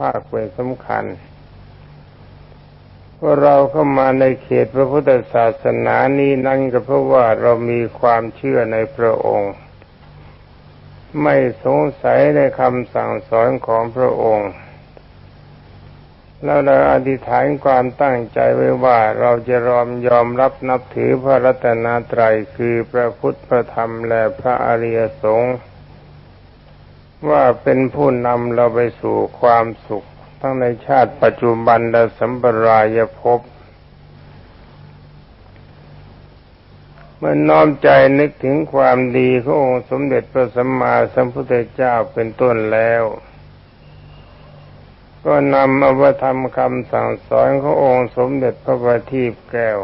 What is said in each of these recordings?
ภาคเป็นสำคัญพวกเราเข้ามาในเขตพระพุทธศาสนานี้นั่นก็เพราะว่าเรามีความเชื่อในพระองค์ ไม่สงสัยในคำสั่งสอนของพระองค์แล้วเราอธิษฐานความตั้งใจไว้ว่าเราจะรอมยอมรับนับถือพระรัตนตรัยคือพระพุทธพระธรรมและพระอริยสงฆ์ ว่าเป็นผู้นำเราไปสู่ความสุข ทั้งในชาติปัจจุบันและสัมปรายภพเมื่อน้อมใจนึกถึงความดีขององค์สมเด็จพระสัมมาสัมพุทธเจ้าเป็นต้นแล้ว ก็นำอวธรรมคำสั่งสอนขององค์สมเด็จพระบัณฑิตแก้ว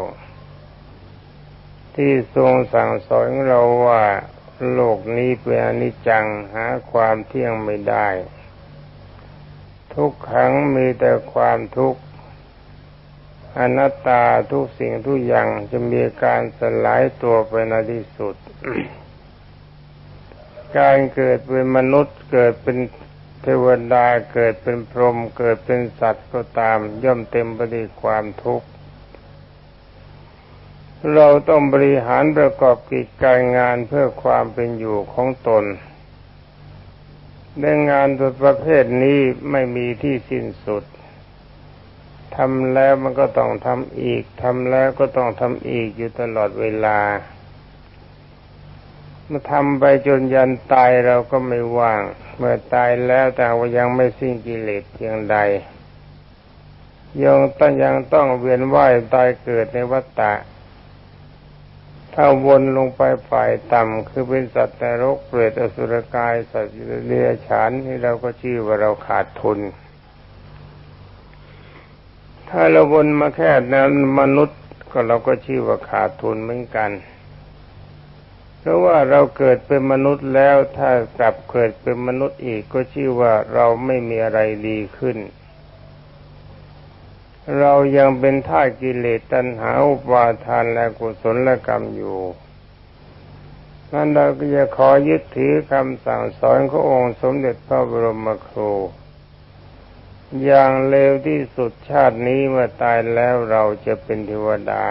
ที่ทรงสั่งสอนเราว่า โลกนี้เป็นอนิจจังหาความเที่ยงไม่ได้ ทุกขังมีแต่ความทุกข์อนัตตาทุกสิ่งทุกอย่างจะมีการสลายตัวไปในที่สุด การเกิดเป็นมนุษย์เกิดเป็นเทวดาเกิดเป็นพรหมเกิดเป็นสัตว์ก็ตาม ย่อมเต็มไปด้วยความทุกข์ เราต้องบริหารประกอบกิจการงานเพื่อความเป็นอยู่ของตนในงานตัวประเภทนี้ไม่มีที่สิ้นสุดทำแล้วมันก็ต้องทำอีกทำแล้วก็ต้องทำอีกอยู่ตลอดเวลาเมื่อทำไปจนยันตายเราก็ไม่ว่าง เมื่อตายแล้วแต่ว่ายังไม่สิ้นกิเลสเพียงใดยังต้องยังต้องเวียนว่ายตายเกิดในวัฏฏะ ถ้าวนลงไปฝ่ายต่ำคือเป็นสัตว์นรกเปรตอสุรกาย สัตว์เลี้ยฉานนี่เราก็ชื่อว่าเราขาดทุน ถ้าเราวนมาแค่นั้นมนุษย์ก็เราก็ชื่อว่าขาดทุนเหมือนกัน เพราะว่าเราเกิดเป็นมนุษย์แล้วถ้ากลับเกิดเป็นมนุษย์อีกก็ชื่อว่าเราไม่มีอะไรดีขึ้น เรายังเป็นท่ากิเลสตัณหาอุปาทานและกุศลกรรมอยู่นั้นเราก็จะขอยึดถือคำสั่งสอนขององค์สมเด็จพระบรมครูอย่างเลวที่สุดชาตินี้เมื่อตายแล้วเราจะเป็นเทวดา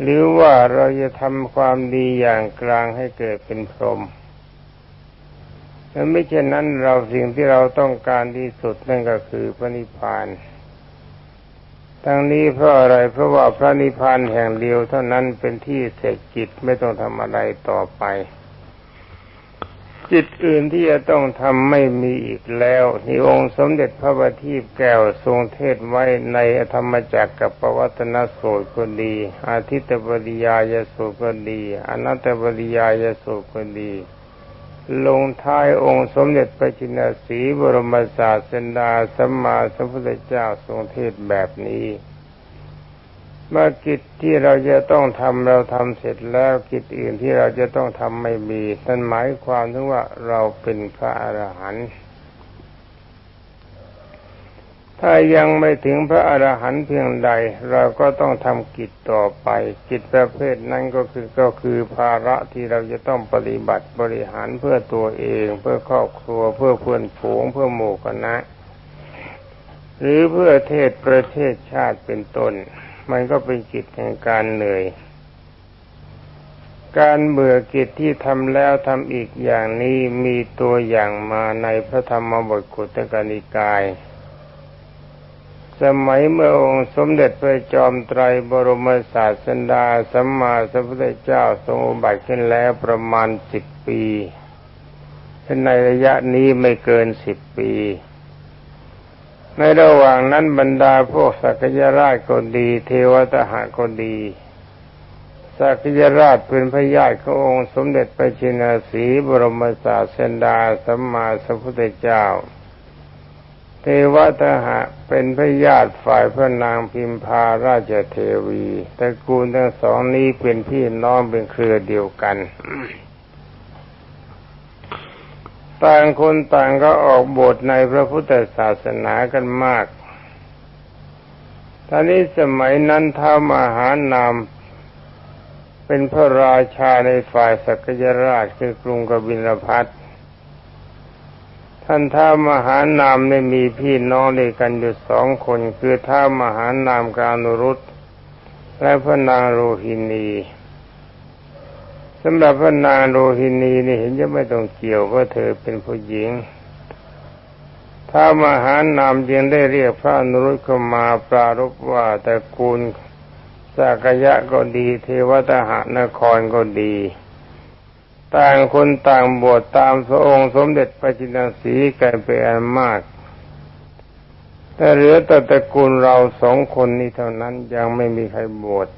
หรือว่าเราจะทำความดีอย่างกลางให้เกิดเป็นพรหม และไม่เช่นนั้นเราสิ่งที่เราต้องการที่สุดนั่นก็คือพระนิพพาน ทั้งนี้เพราะอะไรเพราะว่าพระนิพพานแห่งเดียวเท่านั้นเป็นที่เสกจิตไม่ต้องทำอะไรต่อไป จิตอื่นที่จะต้องทำไม่มีอีกแล้วนี่องค์สมเด็จพระบัณฑิตแก้วทรงเทศไว้ในธรรมจักรกับปวัตนสูตรก็ดี อาทิตตปริยายสูตรก็ดี อนัตตปริยายสูตรก็ดี ลงท้ายองค์สมเด็จพระจินสีบรมศาสดาสัมมาสัมพุทธเจ้าทรงเทศแบบนี้เมื่อกิจที่เราจะต้องทำเราทำเสร็จแล้วกิจอื่นที่เราจะต้องทำไม่มีนั่นหมายความถึงว่าเราเป็นพระอรหันต์ ถ้ายังไม่ถึงพระอรหันต์เพียงใด เราก็ต้องทำกิจต่อไป กิจประเภทนั้นก็คือก็คือภาระที่เราจะต้องปฏิบัติบริหารเพื่อตัวเอง เพื่อครอบครัว เพื่อเพื่อนฝูง เพื่อหมู่คณะ หรือเพื่อเทศประเทศชาติเป็นต้น มันก็เป็นกิจแห่งการเหนื่อย การเบื่อกิจที่ทำแล้วทำอีกอย่างนี้มีตัวอย่างมาในพระธรรมบทกุตกนิกาย สมัยเมื่อองค์สมเด็จพระจอมไตรบรมศาสดาสัมมาสัมพุทธเจ้าทรงอุบัติขึ้นแล้วประมาณสิบปีในระยะนี้ไม่เกินสิบปี ในระหว่างนั้นบรรดาพวกสักยราชก็ดี เทวตหะก็ดีสักยราชเป็นพระญาติขององค์สมเด็จพระชินสีบรมศาสดาสัมมาสัมพุทธเจ้า เทวทหะเป็นพระญาติฝ่ายพระนางพิมพาราชเทวีตระกูลทั้งสองนี้เป็นพี่น้องเป็นเครือเดียวกัน ต่างคนต่างก็ออกบทในพระพุทธศาสนากันมากท่านี้สมัยนั้นท้ามหานามเป็นพระราชาในฝ่ายสักยราชคือกรุงกบิลพัท ท่านท้ามหานามได้มีพี่น้องด้วยกันอยู่สองคน คือท้ามหานามกานุรุตและพระนางโรหินีสำหรับพระนางโรหินีนี่เห็นจะไม่ต้องเกี่ยวเพราเธอเป็นผู้หญิงถ้ามหานามยังได้เรียกพระนุรุตเข้ามาปรารบว่าตระกูลสากยะก็ดี เทวตหานครก็ดี ต่างคนต่างบวชตามพระองค์สมเด็จพระจินสีกันเป็นอันมาก แต่เหลือแต่ตระกูลเราสองคนนี้เท่านั้นยังไม่มีใครบวช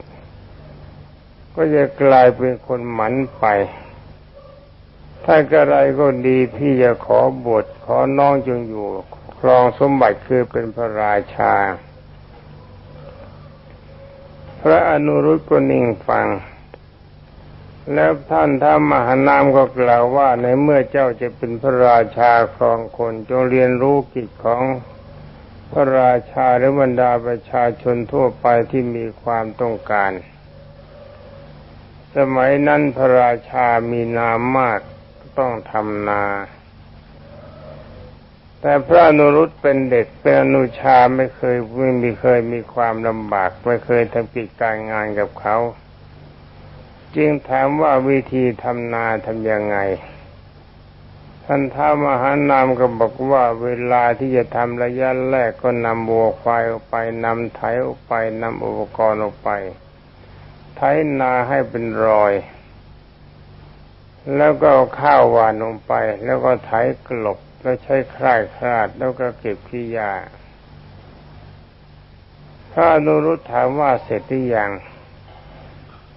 ก็จะกลายเป็นคนหมันไปถ้ากระไรก็ดีพี่จะขอบวชขอน้องจงอยู่ ครองสมบัติคือเป็นพระราชา พระอนุรุตก็นิ่งฟัง แล้วท่านท้ามหานามก็กล่าวว่าในเมื่อเจ้าจะเป็นพระราชาครองคนจงเรียนรู้กิจของพระราชาหรือบรรดาประชาชนทั่วไปที่มีความต้องการ สมัยนั้นพระราชามีนามมากต้องทำนา แต่พระนุรุตเป็นเด็กเป็นอนุชาไม่เคยไม่มีเคยมีความลำบาก ไม่เคยทำกิจการงานกับเขา จึงถามว่าวิธีทำนาทำยังไง ท่านท้ามหานามก็บอกว่าเวลาที่จะทำระยะแรกก็นำวัวควายออกไปนำไถออกไปนำอุปกรณ์ออกไป ไถนาให้เป็นรอย แล้วก็เอาข้าวหวานลงไป แล้วก็ไถกลบแล้วใช้คลายคลาดแล้วก็เก็บขี้ยาพระนุรุตถามว่าเสร็จหรือยัง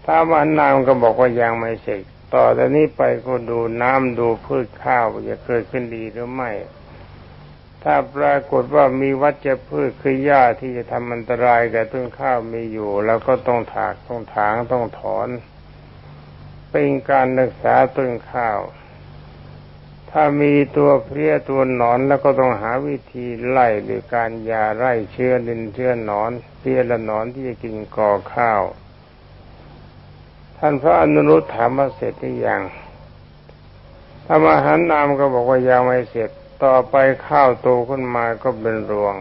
ถ้ามันนามก็บอกว่ายังไม่เสร็จต่อจากนี้ไปก็ดูน้ำดูพืชข้าวจะเกิดขึ้นดีหรือไม่ ถ้าปรากฏว่ามีวัชพืชคือหญ้าที่จะทำอันตรายแก่ต้นข้าวมีอยู่ แล้วก็ต้องถากต้องถางต้องถอน เป็นการรักษาต้นข้าว ถ้ามีตัวเพลี้ยตัวหนอนแล้วก็ต้องหาวิธีไล่หรือการยาไล่เชื้อดินเชื้อหนอนเพลี้ยและหนอนที่จะกินก่อข้าว ท่านพระอนุรุตถามว่าเสร็จหรือยังถ้ามาหันนามก็บอกว่ายังไม่เสร็จ ต่อไปข้าวโตขึ้นมาก็เป็นรวง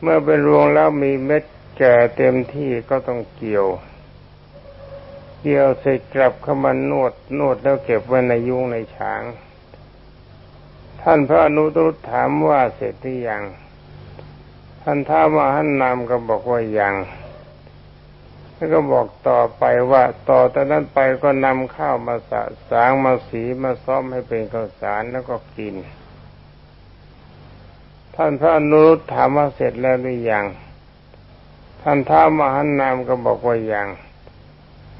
เมื่อเป็นรวงแล้วมีเม็ดแก่เต็มที่ก็ต้องเกี่ยว เกี่ยวเสร็จกลับเข้ามานวดนวดแล้วเก็บไว้ในยุงในฉาง ท่านพระอนุตรุถามว่าเสร็จหรือยัง ท่านท้ามาหันนามก็บอกว่ายัง แล้วก็บอกต่อไปว่าต่อจากนั้นไปก็นำข้าวมาสะสางมาสีมาซ้อมให้เป็นข้าวสารแล้วก็กิน ท่านพระนุรุตถามว่าเสร็จแล้วหรือยังท่านท้ามหันนามก็บอกว่ายัง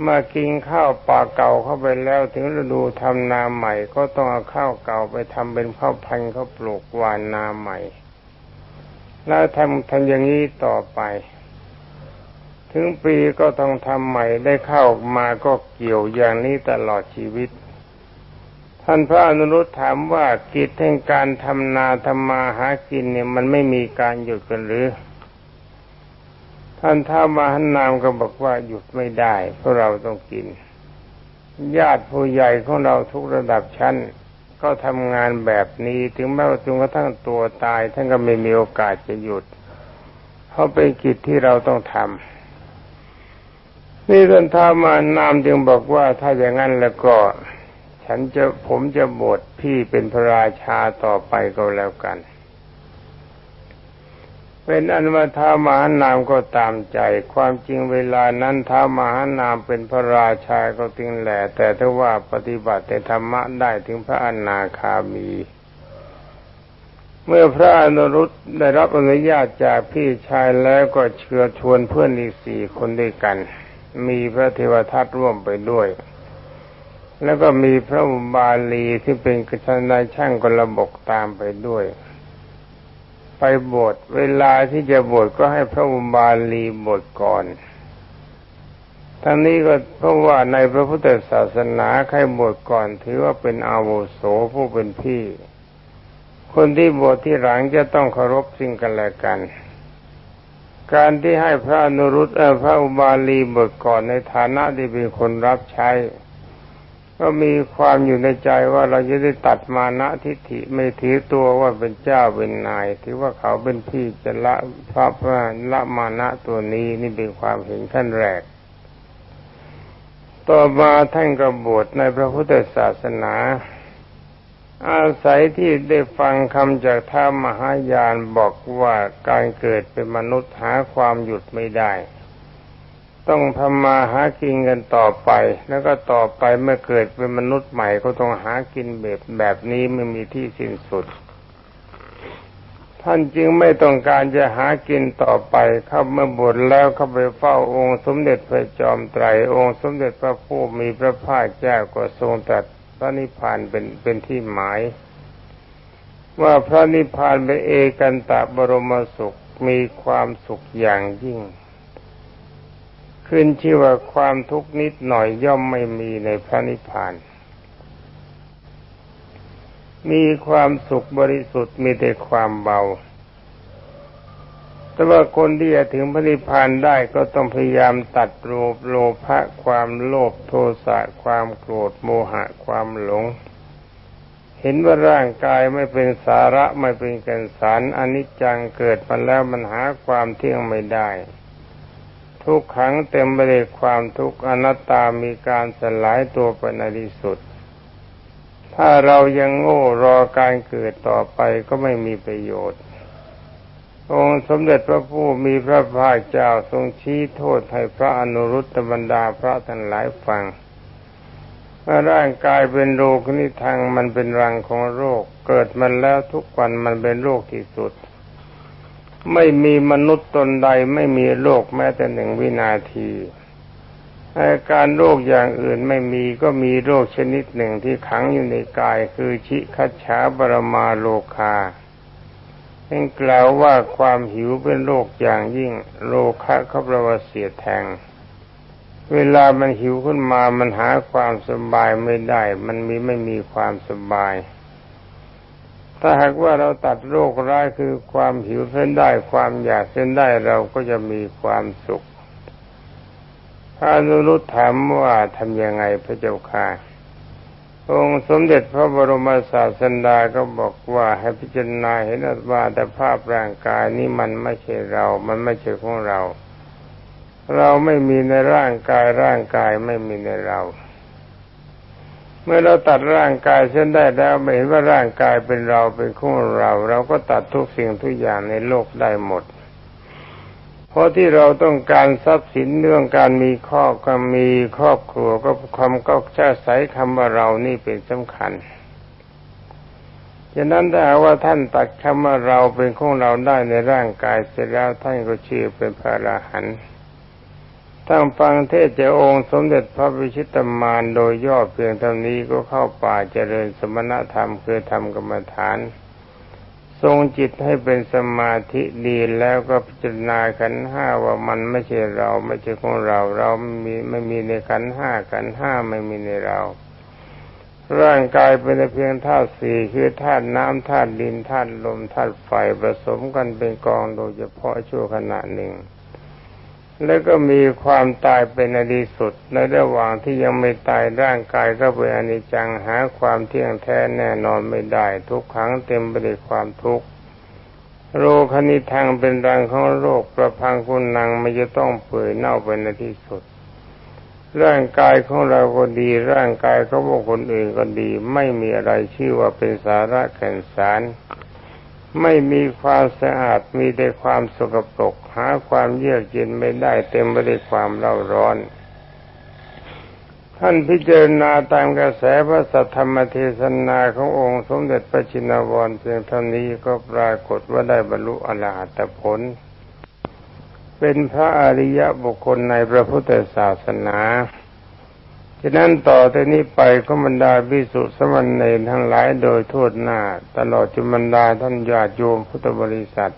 เมื่อกินข้าวปลาเก่าเข้าไปแล้วถึงฤดูทำนาใหม่ ก็ต้องเอาข้าวเก่าไปทำเป็นข้าวพันธุ์เขาปลูกหวานนาใหม่ แล้วทำทำอย่างนี้ต่อไป ถึงปีก็ต้องทำใหม่ได้เข้ามาก็เกี่ยวอย่างนี้ตลอดชีวิต ท่านพระอนุรุตถามว่ากิจแห่งการทำนาทำมาหากินเนี่ยมันไม่มีการหยุดกันหรือ ท่านท้ามาหันนามก็บอกว่าหยุดไม่ได้ เพราะเราต้องกิน ญาติผู้ใหญ่ของเราทุกระดับชั้น ก็ทำงานแบบนี้ถึงแม้ว่าจนกระทั่งตัวตาย ท่านก็ไม่มีโอกาสจะหยุด เพราะเป็นกิจที่เราต้องทำ นี่ท่านทามานามจึงบอกว่าถ้าอย่างนั้นแล้วก็ ฉันจะผมจะบวชพี่เป็นพระราชาต่อไปก็แล้วกัน เป็นอนุมาท้ามานามก็ตามใจ ความจริงเวลานั้นท้ามานามเป็นพระราชาก็จริงแหละ แต่ถ้าว่าปฏิบัติในธรรมะได้ถึงพระอนาคามีเมื่อพระอนุรุตได้รับอนุญาตจากพี่ชายแล้วก็เชื้อชวนเพื่อนอีกสี่คนด้วยกัน มีพระเทวทัตร่วมไปด้วย แล้วก็มีพระบาลีที่เป็นกษัตริย์ช่างกระบกตามไปด้วย ไปบวชเวลาที่จะบวชก็ให้พระบาลีบวชก่อน ทั้งนี้ก็เพราะว่าในพระพุทธศาสนาใครบวชก่อนถือว่าเป็นอาวุโสผู้เป็นพี่ คนที่บวชที่หลังจะต้องเคารพสิ่งกันและกัน การที่ให้พระนุรุตพระอุบาลีเบทก่อนในฐานะที่เป็นคนรับใช้ ก็มีความอยู่ในใจว่าเราจะได้ตัดมานะทิฏฐิไม่ถือตัวว่าเป็นเจ้าเป็นนาย ถือว่าเขาเป็นพี่จะละพระพระละมานะตัวนี้นี่เป็นความเห็นขั้นแรก ต่อมาท่านกบฏในพระพุทธศาสนา อาศัยที่ได้ฟังคำจากท้ามหายานบอกว่าการเกิดเป็นมนุษย์หาความหยุดไม่ได้ ต้องทำมาหากินกันต่อไป แล้วก็ต่อไปเมื่อเกิดเป็นมนุษย์ใหม่ก็ต้องหากินแบบแบบนี้ไม่มีที่สิ้นสุด ท่านจึงไม่ต้องการจะหากินต่อไปเข้าเมื่อบวชแล้วเข้าไปเฝ้าองค์สมเด็จพระจอมไตรองค์สมเด็จพระผู้มีพระภาคเจ้าก็ทรงตรัส พระนิพพานเป็นเป็นที่หมาย ว่าพระนิพพานเป็นเอกันตะบรมสุขมีความสุขอย่างยิ่ง ขึ้นชื่อว่าความทุกข์นิดหน่อยย่อมไม่มีในพระนิพพาน มีความสุขบริสุทธิ์มีแต่ความเบา แต่ว่าคนที่จะถึงพระนิพพานได้ก็ต้องพยายามตัดโลภโลภะความโลภโทสะความโกรธโมหะความหลง เห็นว่าร่างกายไม่เป็นสาระไม่เป็นกันสารอนิจจังเกิดมาแล้วมันหาความเที่ยงไม่ได้ ทุกขังเต็มไปด้วยความทุกข์อนัตตามีการสลายตัวไปในที่สุดถ้าเรายังโง่รอการเกิดต่อไปก็ไม่มีประโยชน์ องค์สมเด็จพระผู้มีพระภาคเจ้าทรงชี้โทษให้พระอนุรุตตบรรดาพระทั้งหลายฟังว่าร่างกายเป็นโรคนิทังมันเป็นรังของโรค เกิดมันแล้วทุกวันมันเป็นโรคที่สุด ไม่มีมนุษย์ตนใดไม่มีโรคแม้แต่หนึ่งวินาทีอาการโรคอย่างอื่นไม่มีก็มีโรคชนิดหนึ่งที่ขังอยู่ในกายคือชิคัชาบรมาโลคา เป็นกล่าวว่าความหิวเป็นโรคอย่างยิ่ง โลคะเขาประวัติเสียแทง เวลามันหิวขึ้นมามันหาความสบายไม่ได้ มันมีไม่มีความสบาย ถ้าหากว่าเราตัดโรคร้ายคือความหิวเส้นได้ ความอยากเส้นได้เราก็จะมีความสุขพระนุรุตถามว่าทำยังไงพระเจ้าค่ะ องค์สมเด็จพระบรมศาสดาก็บอกว่าให้พิจารณาเห็นว่าแต่ภาพร่างกายนี้มันไม่ใช่เรา มันไม่ใช่ของเรา เราไม่มีในร่างกายร่างกายไม่มีในเรา เมื่อเราตัดร่างกายเส้นได้แล้วไม่เห็นว่าร่างกายเป็นเราเป็นของเรา เราก็ตัดทุกสิ่งทุกอย่างในโลกได้หมด ราะที่เราต้องการทรัพย์สินเรื่องการมีครอบครัวมีครอบครัวก็ความก็จะใส่คำว่าเรานี่เป็นสำคัญฉะนั้นถ้าว่าท่านตัดคำว่าเราเป็นของเราได้ในร่างกายเสร็จแล้วท่านก็ชื่อเป็นพระอรหันต์ตั้งฟังเทศเจ้าองค์สมเด็จพระวิชิตมารโดยย่อเพียงเท่านี้ก็เข้าป่าเจริญสมณธรรมคือทำกรรมฐาน ทรงจิตให้เป็นสมาธิดีแล้วก็พิจารณาขันห้าว่ามันไม่ใช่เราไม่ใช่ของเรา เราไม่มีไม่มีในขันห้าขันห้าไม่มีในเรา ร่างกายเป็นเพียงธาตุสี่คือธาตุน้ำธาตุดินธาตุลมธาตุไฟผสมกันเป็นกองโดยเฉพาะชั่วขณะหนึ่ง แล้วก็มีความตายเป็นอดีสุดในระหว่างที่ยังไม่ตายร่างกายก็เป็นอนิจจังหาความเที่ยงแท้แน่นอนไม่ได้ ทุกครั้งเต็มไปด้วยความทุกข์โรคนิทางเป็นรังของโรคประพังคุณนังไม่จะต้องเปื่อยเน่าไปในที่สุด ร่างกายของเราก็ดี ร่างกายของบุคคลอื่นก็ดี ไม่มีอะไรชื่อว่าเป็นสาระแก่นสาร ไม่มีความสะอาดมีแต่ความสกปรกหาความเยือกเย็นไม่ได้เต็มไปด้วยความเล่าร้อน ท่านพิจารณาตามกระแสพระสัทธรรมเทศนาขององค์สมเด็จพระจินวรเพียงเท่านี้ก็ปรากฏว่าได้บรรลุอรหัตผล เป็นพระอริยบุคคลในพระพุทธศาสนา ฉะนั้นต่อแต่นี้ไปก็บรรดาพิสุสมณเณรทั้งหลายโดยโทษหน้า ตลอดจนบรรดาท่านญาติโยมพุทธบริษัท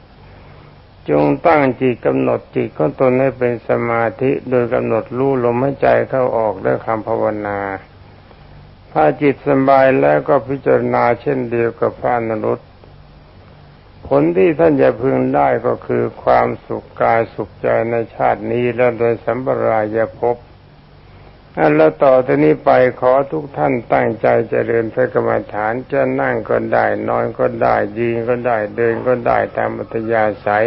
จงตั้งจิตกำหนดจิตของตนให้เป็นสมาธิโดยกำหนดรู้ลมหายใจเข้าออกด้วยคำภาวนา ถ้าจิตสบายแล้วก็พิจารณาเช่นเดียวกับพระนรุตผลที่ท่านจะพึงได้ก็คือความสุขกายสุขใจในชาตินี้และโดยสัมปรายภพ อันแล้วต่อจากนี้ไปขอทุกท่านตั้งใจเจริญพระกรรมฐานจะนั่งก็ได้ นอนก็ได้ ยืนก็ได้ เดินก็ได้ตามอัตยาศัย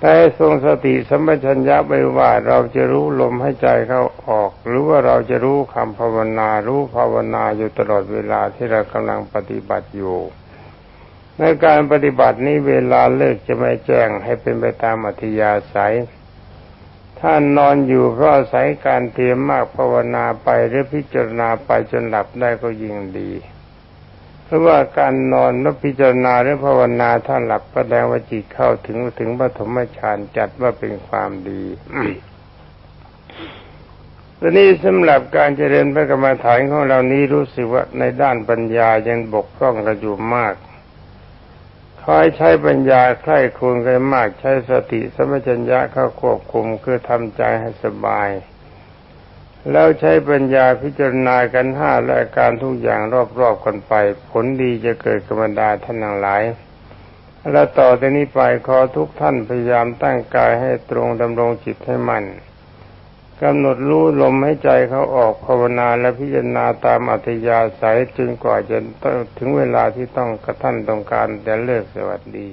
แต่ทรงสติสัมปชัญญะไว้ว่าเราจะรู้ลมให้ใจเข้าออก หรือว่าเราจะรู้คำภาวนา รู้ภาวนาอยู่ตลอดเวลาที่เรากำลังปฏิบัติอยู่ ในการปฏิบัตินี้เวลาเลิกจะไม่แจ้งให้เป็นไปตามอัธยาศัย ถ้านอนอยู่เพราะอาศัยการเตรียมมากภาวนาไปหรือพิจารณาไปจนหลับได้ก็ยิ่งดี เพราะว่าการนอนและพิจารณาหรือภาวนาท่านหลับก็แสดงว่าจิตเข้าถึงถึงปฐมฌานจัดว่าเป็นความดีตอนนี้สำหรับการเจริญพระกรรมฐานของเรานี้รู้สึกว่าในด้านปัญญายังบกพร่องกันอยู่มาก คอยใช้ปัญญาใคร่ครวญกันมากใช้สติสมัชัญญะเข้าควบคุมคือทำใจให้สบาย แล้วใช้ปัญญาพิจารณากันห้าและการทุกอย่างรอบๆกันไป ผลดีจะเกิดกรรมดาท่านทั้งหลาย และต่อจากนี้ไปขอทุกท่านพยายามตั้งกายให้ตรงดำรงจิตให้มั่น กำหนดรู้ลมให้ใจเขาออกภาวนาและพิจารณาตามอัธยาศัยจึงกว่าจะถึงเวลาที่ต้องกระท่านต้องการแต่เลิกสวัสดี